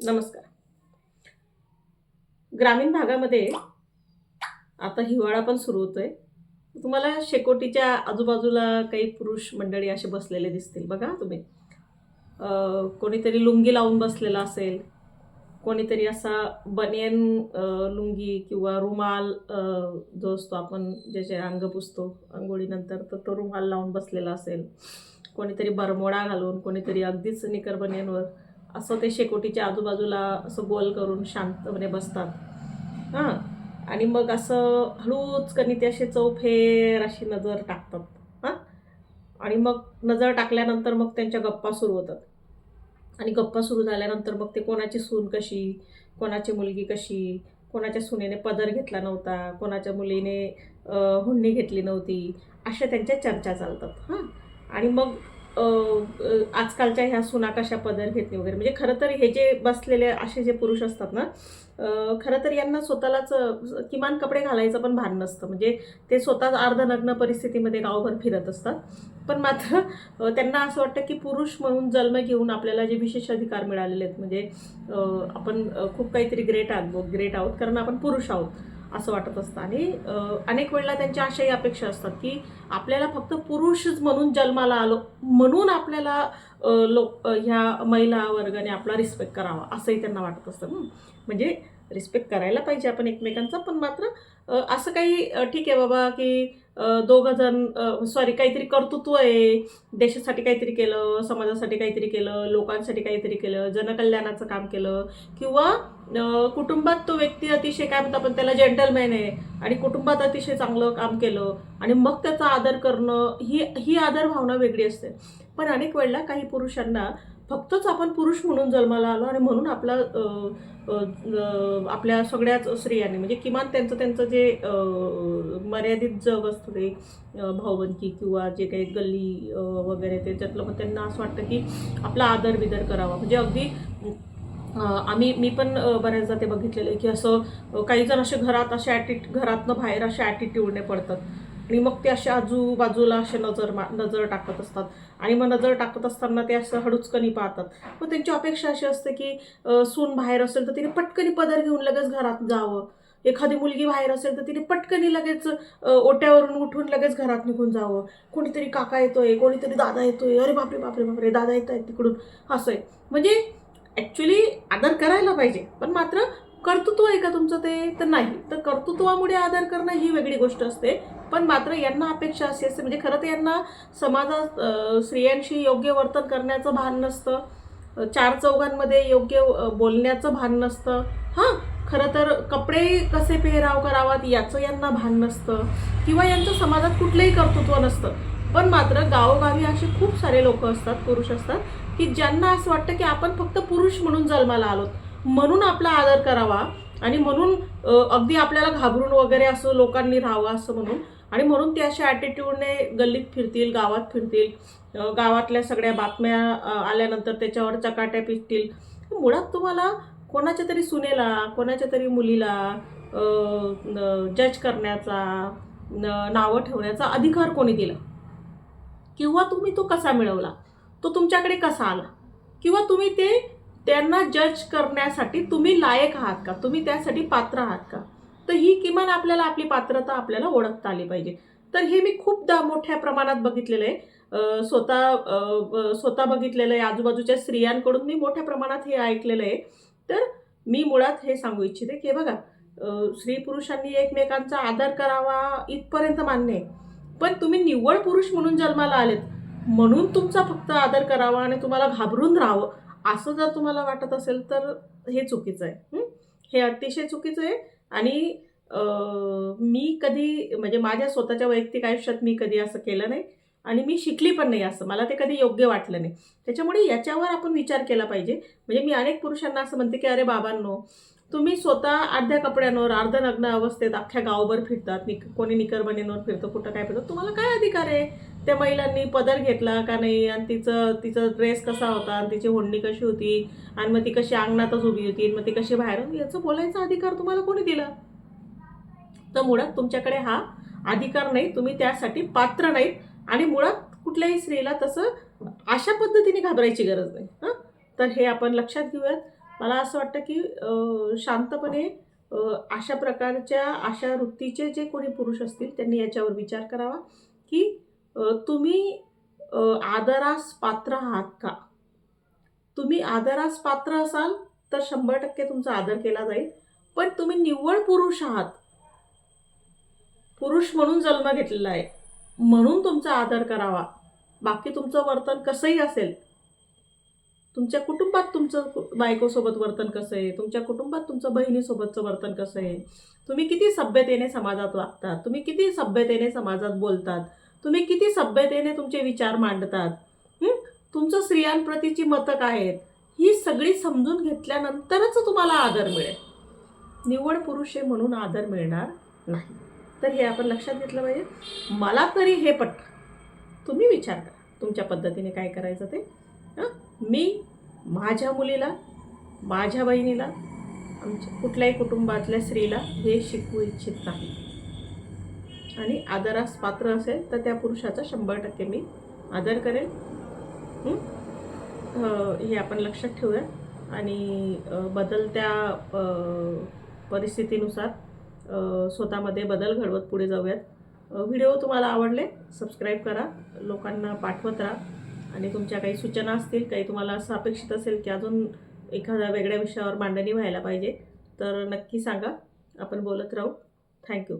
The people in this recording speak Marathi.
नमस्कार. ग्रामीण भागामध्ये आता हिवाळा पण सुरू होतोय. तुम्हाला शेकोटीच्या आजूबाजूला काही पुरुष मंडळी असे बसलेले दिसतील बघा तुम्ही. कोणीतरी लुंगी लावून बसलेला असेल कोणीतरी असा बनियन लुंगी किंवा रुमाल जो असतो आपण ज्याचे अंग पुसतो आंघोळीनंतर तर तो रुमाल लावून बसलेला असेल. कोणीतरी बरमोडा घालून कोणीतरी अगदीच निकर बनियनवर असं ते शेकोटीच्या आजूबाजूला असं गोल करून शांतपणे बसतात. हां. आणि मग असं हळूच कणी ते असे चौफेर अशी नजर टाकतात. हां. आणि मग नजर टाकल्यानंतर मग त्यांच्या गप्पा सुरू होतात. आणि गप्पा सुरू झाल्यानंतर मग ते कोणाची सून कशी कोणाची मुलगी कशी कोणाच्या सुनेने पदर घेतला नव्हता कोणाच्या मुलीने हुंडी घेतली नव्हती अशा त्यांच्या चर्चा चालतात. हां. आणि मग आजकालच्या ह्या सुना कशा पदर घेतली वगैरे? म्हणजे खरं तर हे जे बसलेले असे जे पुरुष असतात ना खरं तर यांना स्वतःलाच किमान कपडे घालायचं पण भान नसतं. म्हणजे ते स्वतःच अर्धनग्न परिस्थितीमध्ये गावभर फिरत असतात. पण मात्र त्यांना असं वाटतं की पुरुष म्हणून जन्म घेऊन आपल्याला जे विशेष अधिकार मिळालेले आहेत म्हणजे आपण खूप काहीतरी ग्रेट आहोत ग्रेट आहोत कारण आपण पुरुष आहोत. असं वाटत असतं. आणि अनेक वेळेला त्यांच्या अशाही अपेक्षा असतात की आपल्याला फक्त पुरुषच म्हणून जन्माला आलो म्हणून आपल्याला लोक ह्या महिला वर्गाने आपला रिस्पेक्ट करावा असंही त्यांना वाटत असतं. म्हणजे रिस्पेक्ट करायला पाहिजे आपण एकमेकांचा पण मात्र असं काही ठीक आहे बाबा की दोघं जण सॉरी काहीतरी कर्तृत्व आहे. देशासाठी काहीतरी केलं समाजासाठी काहीतरी केलं लोकांसाठी काहीतरी केलं जनकल्याणाचं काम केलं किंवा कुटुंबात तो व्यक्ती अतिशय काय म्हणतो आपण त्याला जेंटलमॅन आहे आणि कुटुंबात अतिशय चांगलं काम केलं आणि मग त्याचा आदर करणं ही ही आदर भावना वेगळी असते. पण अनेक वेळेला काही पुरुषांना फक्तच आपण पुरुष म्हणून जन्माला आलो आणि म्हणून आपला आपल्या सगळ्याच स्त्रियांनी म्हणजे किमान त्यांचं त्यांचं जे मर्यादित जग असतं ते अ, किंवा जे काही गल्ली वगैरे त्याच्यातलं मग त्यांना असं वाटतं की आपला आदर बिदर करावा. म्हणजे अगदी आम्ही मी पण बऱ्याचदा ते बघितलेलं आहे की असं काही जण असे घरात असे ॲटिट घरातनं बाहेर असे ॲटिट्यूडने पडतात. आणि मग ते असे आजूबाजूला असे नजर मा नजर टाकत असतात. आणि मग नजर टाकत असताना ते असं हडुचकनी पाहतात. मग त्यांची अपेक्षा अशी असते की सून बाहेर असेल तर तिने पटकनी पदर घेऊन लगेच घरात जावं. एखादी मुलगी बाहेर असेल तर तिने पटकनी लगेच ओट्यावरून उठून लगेच घरात निघून जावं. कोणीतरी काका येतोय कोणीतरी दादा येतोय. अरे बापरे बापरे बापरे दादा येत आहेत तिकडून. असं आहे. म्हणजे ॲक्च्युली आदर करायला पाहिजे. पण मात्र कर्तृत्व आहे का तुमचं ते? तर नाही. तर कर्तृत्वामुळे आदर करणं ही वेगळी गोष्ट असते. पण मात्र यांना अपेक्षा अशी असते. म्हणजे खरं तर यांना समाजात स्त्रियांशी योग्य वर्तन करण्याचं भान नसतं. चार चौघांमध्ये योग्य बोलण्याचं भान नसतं. हां खरं तर कपडे कसे पेहराव करावात याचं यांना भान नसतं. किंवा यांचं समाजात कुठलंही कर्तृत्व नसतं. पण मात्र गावोगावी असे खूप सारे लोक असतात पुरुष असतात की ज्यांना असं वाटतं की आपण फक्त पुरुष म्हणून जन्माला आलोत. म्हणून आपला आदर करावा आणि म्हणून अगदी आपल्याला घाबरून वगैरे असं लोकांनी राहावं असं म्हणून. आणि म्हणून ते अशा ॲटिट्यूडने गल्लीत फिरतील गावात फिरतील गावातल्या सगळ्या बातम्या आल्यानंतर त्याच्यावर चकाट्या पिटतील. मुळात तुम्हाला कोणाच्या तरी सुनेला कोणाच्या तरी मुलीला जज करण्याचा नावं ठेवण्याचा अधिकार कोणी दिला? किंवा तुम्ही तो कसा मिळवला? तो तुमच्याकडे कसा आला? किंवा तुम्ही ते त्यांना जज करण्यासाठी तुम्ही लायक आहात का? तुम्ही त्यासाठी पात्र आहात का? तर ही किमान आपल्याला आपली पात्रता आपल्याला ओळखता आली पाहिजे. तर हे मी खूपदा मोठ्या प्रमाणात बघितलेलं आहे. स्वतः स्वतः बघितलेलं आहे. आजूबाजूच्या स्त्रियांकडून मी मोठ्या प्रमाणात हे ऐकलेलं आहे. तर मी मुळात हे सांगू इच्छिते की बघा स्त्री पुरुषांनी एकमेकांचा आदर करावा इथपर्यंत मान्य आहे. पण तुम्ही निव्वळ पुरुष म्हणून जन्माला आलेत. म्हणून तुमचा फक्त आदर करावा आणि तुम्हाला घाबरून राहावं. असं जर तुम्हाला वाटत असेल तर हे चुकीचं आहे. हे? अतिशय चुकीचं आहे. आणि मी कधी म्हणजे माझ्या स्वतःच्या वैयक्तिक आयुष्यात मी कधी असं केलं नाही. आणि मी शिकली पण नाही असं. मला ते कधी योग्य वाटलं नाही. त्याच्यामुळे याच्यावर आपण विचार केला पाहिजे. म्हणजे मी अनेक पुरुषांना असं म्हणते की अरे बाबांनो तुम्ही स्वतः अर्ध्या कपड्यांवर अर्धनग्न अवस्थेत अख्ख्या गावभर फिरतात निक कोणी निकरबणींवर फिरतं कुठं काय फिरतं? तुम्हाला काय अधिकार आहे? त्या महिलांनी पदर घेतला का नाही? आणि तिचं तिचा ड्रेस कसा होता? आणि तिची होंडणी कशी होती? आणि मग ती कशी अंगणातच उभी होती? आणि मग ती कशी बाहेर याचं बोलायचा अधिकार तुम्हाला कोणी दिला? तर मुळात तुमच्याकडे हा अधिकार नाही. तुम्ही त्यासाठी पात्र नाहीत. आणि मुळात कुठल्याही स्त्रीला तसं अशा पद्धतीने घाबरायची गरज नाही. हां? तर हे आपण लक्षात घेऊयात. मला असं वाटतं की शांतपणे अशा प्रकारच्या अशा वृत्तीचे जे कोणी पुरुष असतील त्यांनी याच्यावर विचार करावा की तुम्ही आदरास पात्र आहात का? तुम्ही आदरास पात्र असाल तर शंभर टक्के तुमचा आदर केला जाईल. पण तुम्ही निव्वळ पुरुष आहात. पुरुष म्हणून जन्म घेतलेला आहे. म्हणून तुमचा आदर करावा. बाकी तुमचं वर्तन कसंही असेल तुमच्या कुटुंबात तुमचं बायकोसोबत वर्तन कसं आहे? तुमच्या कुटुंबात तुमचं बहिणीसोबतचं वर्तन कसं आहे? तुम्ही किती सभ्यतेने समाजात वागतात? तुम्ही किती सभ्यतेने समाजात बोलतात? तुम्ही किती सभ्यतेने तुमचे विचार मांडतात? तुमचं स्त्रियांप्रतीची मतं काय आहेत? ही सगळी समजून घेतल्यानंतरच तुम्हाला आदर मिळेल. निव्वळ पुरुष आहे म्हणून आदर मिळणार नाही. तर हे आपण लक्षात घेतलं पाहिजे. मला तरी हे पट तुम्ही विचार करा. तुमच्या पद्धतीने काय करायचं ते? मी माझ्या मुलीला माझ्या बहिणीला आमच्या कुठल्याही कुटुंबातल्या स्त्रीला हे शिकवू इच्छित नाही. आणि आदरास पात्र असेल तर त्या पुरुषाचा शंभर टक्के मी आदर करेन. हे? आपण लक्षात ठेवूया. आणि बदलत्या परिस्थितीनुसार स्वतःमध्ये बदल घडवत पुढे जाऊयात. व्हिडिओ तुम्हाला आवडले सबस्क्राईब करा. लोकांना पाठवत राहा. आणि तुमच्या काही सूचना असतील काही तुम्हाला असं अपेक्षित असेल की अजून एखाद्या वेगळ्या विषयावर मांडणी व्हायला पाहिजे तर नक्की सांगा. आपण बोलत राहू. थँक्यू